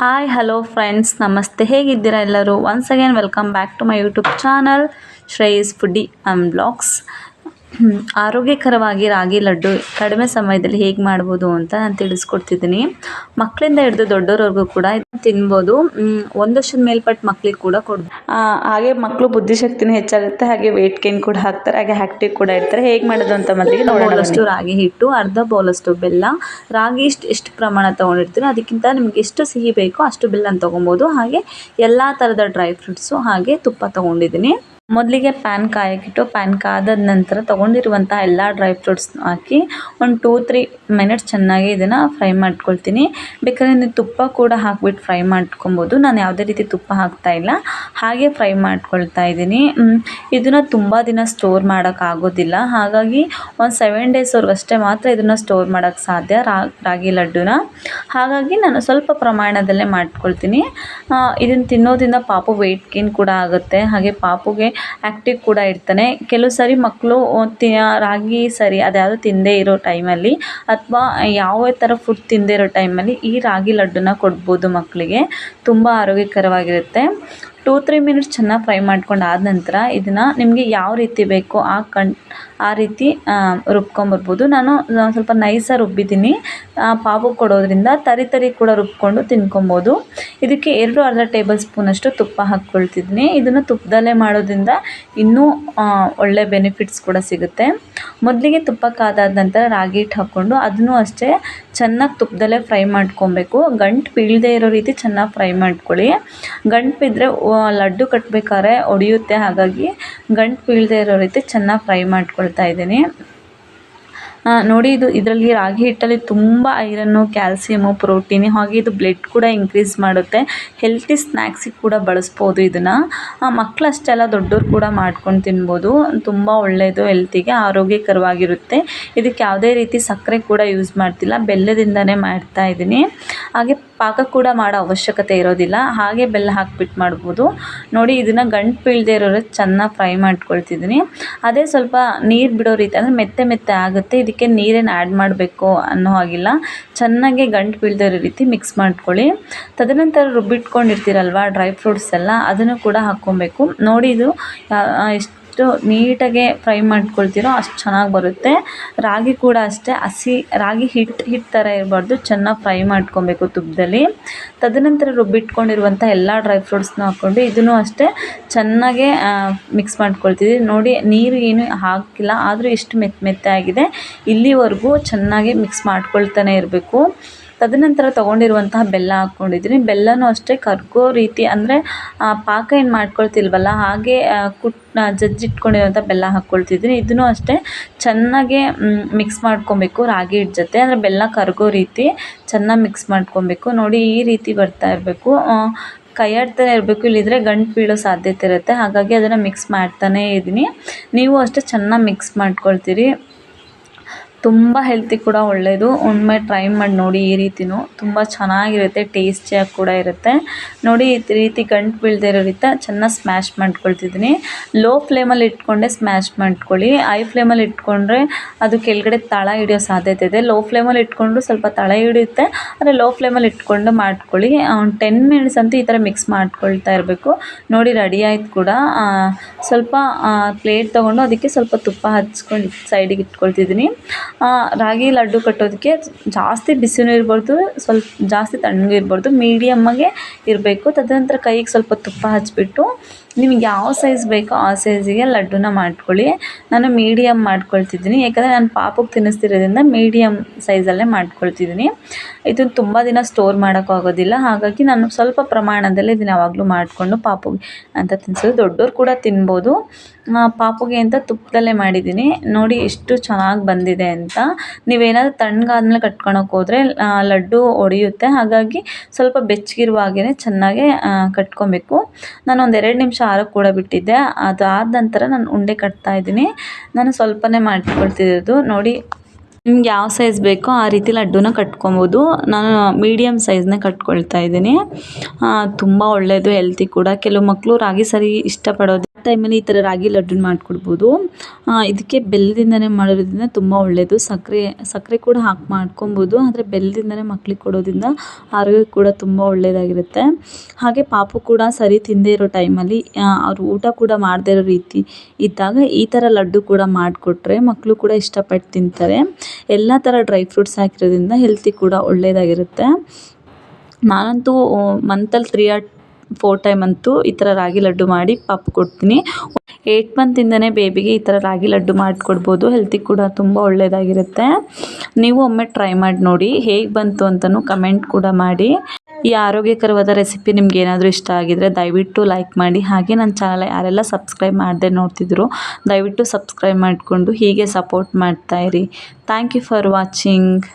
Hi hello friends ನಮಸ್ತೆ ಹೇಗಿದ್ದೀರಾ ಎಲ್ಲರೂ? Once again welcome back to my YouTube channel Shreyas foodie and blogs ಆರೋಗ್ಯಕರವಾಗಿ ರಾಗಿ ಲಡ್ಡು ಕಡಿಮೆ ಸಮಯದಲ್ಲಿ ಹೇಗೆ ಮಾಡ್ಬೋದು ಅಂತ ನಾನು ತಿಳಿಸ್ಕೊಡ್ತಿದ್ದೀನಿ. ಮಕ್ಕಳಿಂದ ಹಿಡಿದು ದೊಡ್ಡವರವರೆಗೂ ಕೂಡ ಇದನ್ನ ತಿನ್ಬೋದು. ಒಂದು ವರ್ಷದ ಮೇಲ್ಪಟ್ಟ ಮಕ್ಳಿಗೆ ಕೂಡ ಕೊಡ್ಬೋದು. ಹಾಗೆ ಮಕ್ಕಳು ಬುದ್ಧಿಶಕ್ತಿನೂ ಹೆಚ್ಚಾಗುತ್ತೆ ಹಾಗೆ ವೆಯ್ಟ್ ಗೇನ್ ಕೂಡ ಹಾಕ್ತಾರೆ ಹಾಗೆ ಆ್ಯಕ್ಟಿವ್ ಕೂಡ ಇರ್ತಾರೆ. ಹೇಗೆ ಮಾಡೋದು ಅಂತ ಮೊದಲಿಗೆ ಬೌಲಷ್ಟು ರಾಗಿ ಹಿಟ್ಟು ಅರ್ಧ ಬೌಲಷ್ಟು ಬೆಲ್ಲ. ರಾಗಿ ಇಷ್ಟು ಎಷ್ಟು ಪ್ರಮಾಣ ತೊಗೊಂಡಿರ್ತೀರೋ ಅದಕ್ಕಿಂತ ನಿಮ್ಗೆ ಎಷ್ಟು ಸಿಹಿ ಬೇಕೋ ಅಷ್ಟು ಬೆಲ್ಲನ ತೊಗೊಬೋದು. ಹಾಗೆ ಎಲ್ಲ ಥರದ ಡ್ರೈ ಫ್ರೂಟ್ಸು ಹಾಗೆ ತುಪ್ಪ ತೊಗೊಂಡಿದ್ದೀನಿ. ಮೊದಲಿಗೆ ಪ್ಯಾನ್ ಕಾಯಕ್ಕಿಟ್ಟು ಪ್ಯಾನ್ ಕಾದ ನಂತರ ತೊಗೊಂಡಿರುವಂಥ ಎಲ್ಲ ಡ್ರೈ ಫ್ರೂಟ್ಸ್ ಹಾಕಿ ಒಂದು ಟೂ, ತ್ರೀ ಮಿನಿಟ್ಸ್ ಚೆನ್ನಾಗಿ ಇದನ್ನು ಫ್ರೈ ಮಾಡ್ಕೊಳ್ತೀನಿ. ಬೇಕಾದ್ರೆ ನೀವು ತುಪ್ಪ ಕೂಡ ಹಾಕ್ಬಿಟ್ಟು ಫ್ರೈ ಮಾಡ್ಕೊಬೋದು. ನಾನು ಯಾವುದೇ ರೀತಿ ತುಪ್ಪ ಹಾಕ್ತಾ ಇಲ್ಲ. ಹಾಗೆ ಫ್ರೈ ಮಾಡ್ಕೊಳ್ತಾ ಇದ್ದೀನಿ. ಇದನ್ನು ತುಂಬ ದಿನ ಸ್ಟೋರ್ ಮಾಡೋಕ್ಕಾಗೋದಿಲ್ಲ ಹಾಗಾಗಿ ಒಂದು ಸೆವೆನ್ ಡೇಸ್ವರೆಗೂ ಅಷ್ಟೇ ಮಾತ್ರ ಇದನ್ನು ಸ್ಟೋರ್ ಮಾಡೋಕ್ಕೆ ಸಾಧ್ಯ ರಾಗಿ ಲಡ್ಡುನ. ಹಾಗಾಗಿ ನಾನು ಸ್ವಲ್ಪ ಪ್ರಮಾಣದಲ್ಲೇ ಮಾಡ್ಕೊಳ್ತೀನಿ. ಇದನ್ನು ತಿನ್ನೋದ್ರಿಂದ ಪಾಪು ವೆಯ್ಟ್ ಗೇನ್ ಕೂಡ ಆಗುತ್ತೆ. ಹಾಗೆ ಪಾಪುಗೆ ಆ್ಯಕ್ಟಿವ್ ಕೂಡ ಇರ್ತಾನೆ. ಕೆಲವು ಸಾರಿ ಮಕ್ಕಳು ರಾಗಿ ಸರಿ ಅದ್ಯಾವುದು ತಿಂದೇ ಇರೋ ಟೈಮಲ್ಲಿ ಅಥವಾ ಯಾವ ಥರ ಫುಡ್ ತಿಂದೇ ಇರೋ ಟೈಮಲ್ಲಿ ಈ ರಾಗಿ ಲಡ್ಡುನ ಕೊಡ್ಬೋದು ಮಕ್ಕಳಿಗೆ ತುಂಬ ಆರೋಗ್ಯಕರವಾಗಿರುತ್ತೆ. ಟೂ, ತ್ರೀ ಮಿನಿಟ್ಸ್ ಚೆನ್ನಾಗಿ ಫ್ರೈ ಮಾಡ್ಕೊಂಡು ಆದ ನಂತರ ಇದನ್ನು ನಿಮಗೆ ಯಾವ ರೀತಿ ಬೇಕೋ ಆ ಕಣ್, ಆ ರೀತಿ ರುಬ್ಕೊಂಬರ್ಬೋದು. ನಾನು ಸ್ವಲ್ಪ ನೈಸಾಗಿ ರುಬ್ಬಿದ್ದೀನಿ. ಪಾವು ಕೊಡೋದ್ರಿಂದ ತರಿ ತರಿ ಕೂಡ ರುಬ್ಕೊಂಡು ತಿನ್ಕೊಬೋದು. ಇದಕ್ಕೆ ಎರಡು ಅರ್ಧ ಟೇಬಲ್ ಸ್ಪೂನಷ್ಟು ತುಪ್ಪ ಹಾಕ್ಕೊಳ್ತಿದ್ದೀನಿ. ಇದನ್ನು ತುಪ್ಪದಲ್ಲೇ ಮಾಡೋದ್ರಿಂದ ಇನ್ನೂ ಒಳ್ಳೆ ಬೆನಿಫಿಟ್ಸ್ ಕೂಡ ಸಿಗುತ್ತೆ. ಮೊದಲಿಗೆ ತುಪ್ಪ ಕಾದಾದ ನಂತರ ರಾಗಿ ಹಿಟ್ಟು ಹಾಕ್ಕೊಂಡು ಅದನ್ನು ಅಷ್ಟೇ ಚೆನ್ನಾಗಿ ತುಪ್ಪದಲ್ಲೇ ಫ್ರೈ ಮಾಡ್ಕೊಬೇಕು. ಗಂಟು ಬೀಳದೇ ಇರೋ ರೀತಿ ಚೆನ್ನಾಗಿ ಫ್ರೈ ಮಾಡ್ಕೊಳ್ಳಿ. ಗಂಟು ಬಿದ್ದರೆ ಲಡ್ಡು ಕಟ್ಟಬೇಕಾದ್ರೆ ಒಡೆಯುತ್ತೆ. ಹಾಗಾಗಿ ಗಂಟು ಬೀಳದೇ ಇರೋ ರೀತಿ ಚೆನ್ನಾಗಿ ಫ್ರೈ ಮಾಡ್ಕೊಳ್ತಾ ಇದ್ದೀನಿ. ನೋಡಿ ಇದು ಇದರಲ್ಲಿ ರಾಗಿ ಹಿಟ್ಟಲ್ಲಿ ತುಂಬ ಐರನ್ನು ಕ್ಯಾಲ್ಸಿಯಮು ಪ್ರೋಟೀನು, ಹಾಗೆ ಇದು ಬ್ಲಡ್ ಕೂಡ ಇನ್ಕ್ರೀಸ್ ಮಾಡುತ್ತೆ. ಹೆಲ್ತಿ ಸ್ನ್ಯಾಕ್ಸಿಗೆ ಕೂಡ ಬಳಸ್ಬೋದು ಇದನ್ನು. ಮಕ್ಕಳು ಅಷ್ಟೇ ಅಲ್ಲ ದೊಡ್ಡೋರು ಕೂಡ ಮಾಡ್ಕೊಂಡು ತಿನ್ಬೋದು. ತುಂಬ ಒಳ್ಳೆಯದು ಹೆಲ್ತಿಗೆ ಆರೋಗ್ಯಕರವಾಗಿರುತ್ತೆ. ಇದಕ್ಕೆ ಯಾವುದೇ ರೀತಿ ಸಕ್ಕರೆ ಕೂಡ ಯೂಸ್ ಮಾಡ್ತಿಲ್ಲ. ಬೆಲ್ಲದಿಂದನೇ ಮಾಡ್ತಾ ಇದ್ದೀನಿ ಹಾಗೆ ಪಾಕ ಕೂಡ ಮಾಡೋ ಅವಶ್ಯಕತೆ ಇರೋದಿಲ್ಲ. ಹಾಗೆ ಬೆಲ್ಲ ಹಾಕ್ಬಿಟ್ಟು ಮಾಡ್ಬೋದು. ನೋಡಿ ಇದನ್ನು ಗಂಟು ಬೀಳದೆ ಇರೋರು ಚೆನ್ನಾಗಿ ಫ್ರೈ ಮಾಡ್ಕೊಳ್ತಿದ್ದೀನಿ ಅದೇ ಸ್ವಲ್ಪ ನೀರು ಬಿಡೋ ರೀತಿ, ಅಂದರೆ ಮೆತ್ತೆ ಮೆತ್ತೆ ಆಗುತ್ತೆ. ಇದಕ್ಕೆ ನೀರೇನು ಆ್ಯಡ್ ಮಾಡಬೇಕು ಅನ್ನೋ ಹಾಗಿಲ್ಲ. ಚೆನ್ನಾಗಿ ಗಂಟು ಬೀಳದಿರೋ ರೀತಿ ಮಿಕ್ಸ್ ಮಾಡ್ಕೊಳ್ಳಿ. ತದನಂತರ ರುಬ್ಬಿಟ್ಕೊಂಡಿರ್ತೀರಲ್ವ ಡ್ರೈ ಫ್ರೂಟ್ಸ್ ಎಲ್ಲ, ಅದನ್ನು ಕೂಡ ಹಾಕ್ಕೊಬೇಕು. ನೋಡಿ ಇದು ಎಷ್ಟು ನೀಟಾಗೆ ಫ್ರೈ ಮಾಡ್ಕೊಳ್ತೀರೋ ಅಷ್ಟು ಚೆನ್ನಾಗಿ ಬರುತ್ತೆ. ರಾಗಿ ಕೂಡ ಅಷ್ಟೇ, ಹಸಿ ರಾಗಿ ಹಿಟ್ಟು ಹಿಟ್ಟು ಥರ ಇರಬಾರ್ದು, ಚೆನ್ನಾಗಿ ಫ್ರೈ ಮಾಡ್ಕೊಬೇಕು ತುಪ್ಪದಲ್ಲಿ. ತದನಂತರ ರುಬ್ಬಿಟ್ಕೊಂಡಿರುವಂಥ ಎಲ್ಲ ಡ್ರೈ ಫ್ರೂಟ್ಸ್ನ ಹಾಕ್ಕೊಂಡು ಇದನ್ನು ಅಷ್ಟೇ ಚೆನ್ನಾಗೆ ಮಿಕ್ಸ್ ಮಾಡ್ಕೊಳ್ತೀವಿ. ನೋಡಿ, ನೀರು ಏನು ಹಾಕಿಲ್ಲ, ಆದರೂ ಎಷ್ಟು ಮೆತ್ತ ಮೆತ್ತೆ ಆಗಿದೆ ಇಲ್ಲಿವರೆಗೂ ಚೆನ್ನಾಗಿ ಮಿಕ್ಸ್ ಮಾಡ್ಕೊಳ್ತಾನೆ ಇರಬೇಕು. ತದನಂತರ ತೊಗೊಂಡಿರುವಂತಹ ಬೆಲ್ಲ ಹಾಕ್ಕೊಂಡಿದ್ದೀನಿ ಬೆಲ್ಲನೂ ಅಷ್ಟೇ ಕರಗೋ ರೀತಿ ಅಂದರೆ ಪಾಕ ಏನು ಮಾಡ್ಕೊಳ್ತಿಲ್ವಲ್ಲ, ಹಾಗೆ ಕುಟ್ ಜಜ್ಜಿಟ್ಕೊಂಡಿರುವಂಥ ಬೆಲ್ಲ ಹಾಕ್ಕೊಳ್ತಿದ್ದೀನಿ ಇದನ್ನು ಅಷ್ಟೇ ಚೆನ್ನಾಗೆ ಮಿಕ್ಸ್ ಮಾಡ್ಕೊಬೇಕು ರಾಗಿ ಹಿಟ್ಟು ಜೊತೆ ಅಂದರೆ ಬೆಲ್ಲ ಕರಗೋ ರೀತಿ ಚೆನ್ನಾಗಿ ಮಿಕ್ಸ್ ಮಾಡ್ಕೊಬೇಕು. ನೋಡಿ ಈ ರೀತಿ ಬರ್ತಾ ಇರಬೇಕು. ಕೈಯಾಡ್ತಾನೆ ಇರಬೇಕು, ಇಲ್ಲಿದ್ರೆ ಗಂಟು ಬೀಳೋ ಸಾಧ್ಯತೆ ಇರುತ್ತೆ. ಹಾಗಾಗಿ ಅದನ್ನು ಮಿಕ್ಸ್ ಮಾಡ್ತಾನೇ ಇದ್ದೀನಿ ನೀವು ಅಷ್ಟೇ ಚೆನ್ನಾಗಿ ಮಿಕ್ಸ್ ಮಾಡ್ಕೊಳ್ತೀರಿ. ತುಂಬ ಹೆಲ್ತಿ ಕೂಡ ಒಳ್ಳೆಯದು ಒಮ್ಮೆ ಟ್ರೈ ಮಾಡಿ ನೋಡಿ ಈ ರೀತಿಯೂ ತುಂಬ ಚೆನ್ನಾಗಿರುತ್ತೆ ಟೇಸ್ಟಿಯಾಗಿ ಕೂಡ ಇರುತ್ತೆ. ನೋಡಿ ಈ ರೀತಿ ಗಂಟು ಬೀಳದೇ ಇರೋ ರೀತಿ ಚೆನ್ನಾಗಿ ಸ್ಮ್ಯಾಶ್ ಮಾಡ್ಕೊಳ್ತಿದ್ದೀನಿ. ಲೋ ಫ್ಲೇಮಲ್ಲಿ ಇಟ್ಕೊಂಡೆ ಸ್ಮ್ಯಾಶ್ ಮಾಡ್ಕೊಳ್ಳಿ. ಐ ಫ್ಲೇಮಲ್ಲಿ ಇಟ್ಕೊಂಡ್ರೆ ಅದು ಕೆಳಗಡೆ ತಳ ಹಿಡಿಯೋ ಸಾಧ್ಯತೆ ಇದೆ. ಲೋ ಫ್ಲೇಮಲ್ಲಿ ಇಟ್ಕೊಂಡ್ರು ಸ್ವಲ್ಪ ತಳ ಹಿಡಿಯುತ್ತೆ. ಆದರೆ ಲೋ ಫ್ಲೇಮಲ್ಲಿ ಇಟ್ಕೊಂಡು ಮಾಡ್ಕೊಳ್ಳಿ. ಒಂದು ಟೆನ್ ಮಿನಿಟ್ಸ್ ಅಂತೂ ಈ ಥರ ಮಿಕ್ಸ್ ಮಾಡ್ಕೊಳ್ತಾ ಇರಬೇಕು. ನೋಡಿ ರೆಡಿ ಆಯ್ತು ಕೂಡ. ಸ್ವಲ್ಪ ಪ್ಲೇಟ್ ತೊಗೊಂಡು ಅದಕ್ಕೆ ಸ್ವಲ್ಪ ತುಪ್ಪ ಹಚ್ಕೊಂಡು ಸೈಡಿಗೆ ಇಟ್ಕೊಳ್ತಿದ್ದೀನಿ. ರಾಗಿ ಲಡ್ಡು ಕಟ್ಟೋದಕ್ಕೆ ಜಾಸ್ತಿ ಬಿಸಿನೂ ಇರಬಾರ್ದು, ಸ್ವಲ್ಪ ಜಾಸ್ತಿ ತಣ್ಣಗೂ ಇರಬಾರ್ದು ಮೀಡಿಯಮ್ಮಾಗೆ ಇರಬೇಕು. ತದನಂತರ ಕೈಗೆ ಸ್ವಲ್ಪ ತುಪ್ಪ ಹಚ್ಬಿಟ್ಟು ನಿಮ್ಗೆ ಯಾವ ಸೈಜ್ ಬೇಕೋ ಆ ಸೈಜಿಗೆ ಲಡ್ಡುನ ಮಾಡ್ಕೊಳ್ಳಿ. ನಾನು ಮೀಡಿಯಮ್ ಮಾಡ್ಕೊಳ್ತಿದ್ದೀನಿ. ಯಾಕಂದರೆ ನಾನು ಪಾಪುಗೆ ತಿನ್ನಿಸ್ತಿರೋದ್ರಿಂದ ಮೀಡಿಯಮ್ ಸೈಜಲ್ಲೇ ಮಾಡ್ಕೊಳ್ತಿದ್ದೀನಿ. ಇದನ್ನು ತುಂಬ ದಿನ ಸ್ಟೋರ್ ಮಾಡೋಕ್ಕಾಗೋದಿಲ್ಲ ಹಾಗಾಗಿ ನಾನು ಸ್ವಲ್ಪ ಪ್ರಮಾಣದಲ್ಲಿ ಇದನ್ನು ಯಾವಾಗಲೂ ಮಾಡಿಕೊಂಡು ಪಾಪುಗೆ ಅಂತ ತಿನ್ನಿಸೋದು ದೊಡ್ಡೋರು ಕೂಡ ತಿನ್ಬೋದು. ಪಾಪುಗೆ ಅಂತ ತುಪ್ಪದಲ್ಲೇ ಮಾಡಿದ್ದೀನಿ. ನೋಡಿ ಎಷ್ಟು ಚೆನ್ನಾಗಿ ಬಂದಿದೆ ಅಂತ. ನೀವೇನಾದರೂ ತಣ್ಣಗಾದ್ಮೇಲೆ ಕಟ್ಕೊಳಕ್ಕೆ ಹೋದರೆ ಲಡ್ಡು ಒಡೆಯುತ್ತೆ. ಹಾಗಾಗಿ ಸ್ವಲ್ಪ ಬೆಚ್ಚಗಿರುವಾಗೇ ಚೆನ್ನಾಗೆ ಕಟ್ಕೊಬೇಕು. ನಾನು ಒಂದು ಎರಡು ನಿಮಿಷ ಆರೋಕ್ಕೆ ಕೂಡ ಬಿಟ್ಟಿದ್ದೆ. ಅದು ಆದ ನಂತರ ನಾನು ಉಂಡೆ ಕಟ್ತಾ ಇದ್ದೀನಿ. ನಾನು ಸ್ವಲ್ಪನೇ ಮಾಡ್ಕೊಳ್ತಿರೋದು. ನೋಡಿ, ನಿಮ್ಗೆ ಯಾವ ಸೈಜ್ ಬೇಕೋ ಆ ರೀತಿ ಲಡ್ಡುನ ಕಟ್ಕೊಬೋದು. ನಾನು ಮೀಡಿಯಮ್ ಸೈಜ್ನೇ ಕಟ್ಕೊಳ್ತಾ ಇದ್ದೀನಿ. ತುಂಬ ಒಳ್ಳೆಯದು ಹೆಲ್ತಿ ಕೂಡ. ಕೆಲವು ಮಕ್ಕಳು ರಾಗಿ ಸರಿ ಇಷ್ಟಪಡೋದು ಟೈಮಲ್ಲಿ ಈ ಥರ ರಾಗಿ ಲಡ್ಡು ಮಾಡಿಕೊಡ್ಬೋದು. ಇದಕ್ಕೆ ಬೆಲ್ಲದಿಂದನೇ ಮಾಡೋದ್ರಿಂದ ತುಂಬ ಒಳ್ಳೆಯದು ಸಕ್ಕರೆ ಸಕ್ಕರೆ ಕೂಡ ಹಾಕಿ ಮಾಡ್ಕೊಬೋದು, ಆದರೆ ಬೆಲ್ಲದಿಂದನೇ ಮಕ್ಳಿಗೆ ಕೊಡೋದ್ರಿಂದ ಆರೋಗ್ಯ ಕೂಡ ತುಂಬ ಒಳ್ಳೆಯದಾಗಿರುತ್ತೆ ಹಾಗೆ ಪಾಪು ಕೂಡ ಸರಿ ತಿಂದೇ ಇರೋ ಟೈಮಲ್ಲಿ ಅವರು ಊಟ ಕೂಡ ಮಾಡದೇ ಇರೋ ರೀತಿ ಇದ್ದಾಗ ಈ ಥರ ಲಡ್ಡು ಕೂಡ ಮಾಡಿಕೊಟ್ರೆ ಮಕ್ಕಳು ಕೂಡ ಇಷ್ಟಪಟ್ಟು ತಿಂತಾರೆ. ಎಲ್ಲ ಥರ ಡ್ರೈ ಫ್ರೂಟ್ಸ್ ಹಾಕಿರೋದ್ರಿಂದ ಹೆಲ್ತಿ ಕೂಡ ಒಳ್ಳೆಯದಾಗಿರುತ್ತೆ ನಾನಂತೂ ಮಂತಲ್ಲಿ ತ್ರೀ ಆರ್ ಫೋರ್ ಟೈಮ್ ಅಂತೂ ಈ ಥರ ರಾಗಿ ಲಡ್ಡು ಮಾಡಿ ಪಾಪು ಕೊಡ್ತೀನಿ. ಏಯ್ಟ್ ಮಂತಿಂದನೇ ಬೇಬಿಗೆ ಈ ಥರ ರಾಗಿ ಲಡ್ಡು ಮಾಡಿಕೊಡ್ಬೋದು. ಹೆಲ್ತಿಗೆ ಕೂಡ ತುಂಬ ಒಳ್ಳೆಯದಾಗಿರುತ್ತೆ ನೀವು ಒಮ್ಮೆ ಟ್ರೈ ಮಾಡಿ ನೋಡಿ, ಹೇಗೆ ಬಂತು ಅಂತಲೂ ಕಮೆಂಟ್ ಕೂಡ ಮಾಡಿ. ಈ ಆರೋಗ್ಯಕರವಾದ ರೆಸಿಪಿ ನಿಮ್ಗೆ ಏನಾದರೂ ಇಷ್ಟ ಆಗಿದರೆ ದಯವಿಟ್ಟು ಲೈಕ್ ಮಾಡಿ. ಹಾಗೆ ನನ್ನ ಚಾನಲ್ ಯಾರೆಲ್ಲ ಸಬ್ಸ್ಕ್ರೈಬ್ ಮಾಡದೆ ನೋಡ್ತಿದ್ರು, ದಯವಿಟ್ಟು ಸಬ್ಸ್ಕ್ರೈಬ್ ಮಾಡಿಕೊಂಡು ಹೀಗೆ ಸಪೋರ್ಟ್ ಮಾಡ್ತಾಯಿರಿ ಥ್ಯಾಂಕ್ ಯು ಫಾರ್ ವಾಚಿಂಗ್